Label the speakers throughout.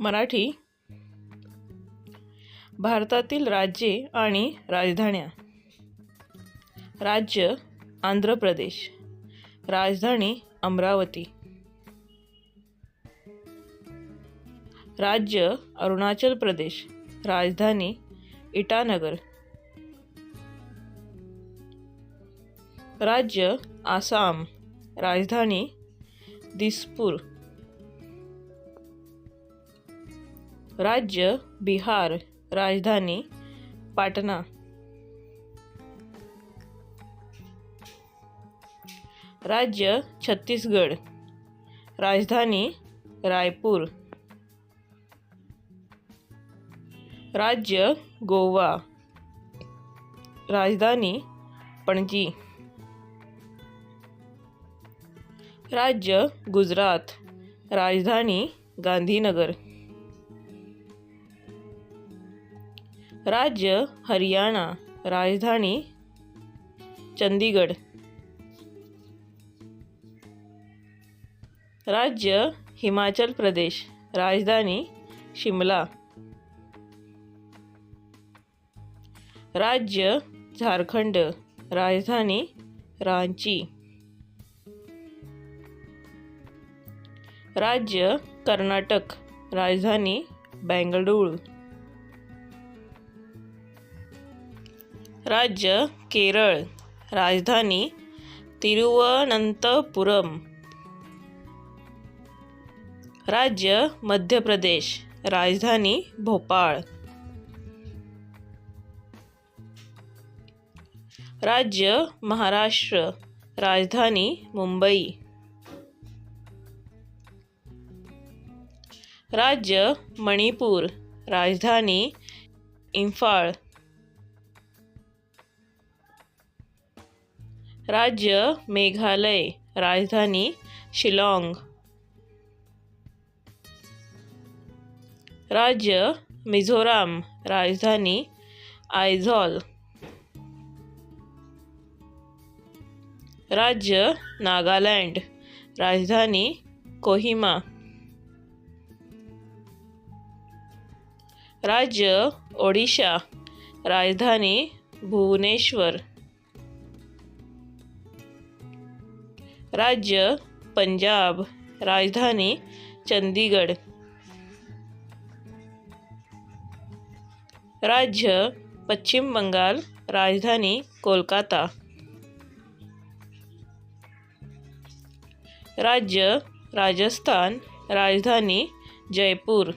Speaker 1: मराठी भारतातील राज्ये आणि राजधान्या. राज्य आंध्र प्रदेश. राजधानी अमरावती. राज्य अरुणाचल प्रदेश. राजधानी इटानगर. राज्य आसाम. राजधानी दिसपूर. राज्य बिहार राजधानी पाटणा. राज्य छत्तीसगड. राजधानी रायपूर. राज्य गोवा. राजधानी पणजी. राज्य गुजरात. राजधानी गांधीनगर. राज्य हरियाणा राजधानी चंदीगड राज्य हिमाचल प्रदेश राजधानी शिमला। राज्य झारखंड राजधानी रांची। राज्य कर्नाटक राजधानी बेंगळुरू राज्य केरळ राजधानी तिरुवनंतपुरम. राज्य मध्य प्रदेश राजधानी भोपाळ. राज्य महाराष्ट्र राजधानी मुंबई. राज्य मणिपूर राजधानी इम्फाळ. राज्य मेघालय राजधानी शिलाँग. राज्य मिझोराम राजधानी आयझॉल. राज्य नागालँड राजधानी कोहिमा. राज्य ओडिशा राजधानी भुवनेश्वर. राज्य, पंजाब, राजधानी चंदीगड राज्य, पश्चिम बंगाल, राजधानी, कोलकाता। राज्य, राजस्थान, राजधानी, जयपुर।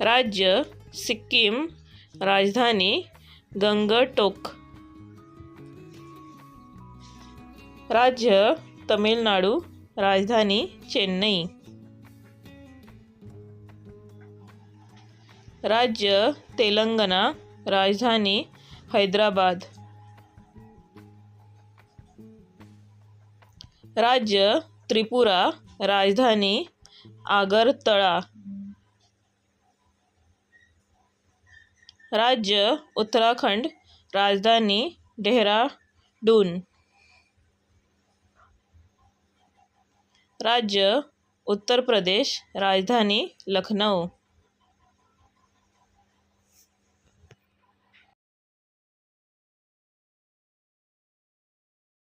Speaker 1: राज्य, सिक्किम, राजधानी, गंगटोक। राज्य तमिळनाडू राजधानी चेन्नई. राज्य तेलंगणा राजधानी हैदराबाद. राज्य त्रिपुरा राजधानी आगरतळा. राज्य उत्तराखंड राजधानी डेहराडून. राज्य उत्तर प्रदेश राजधानी लखनऊ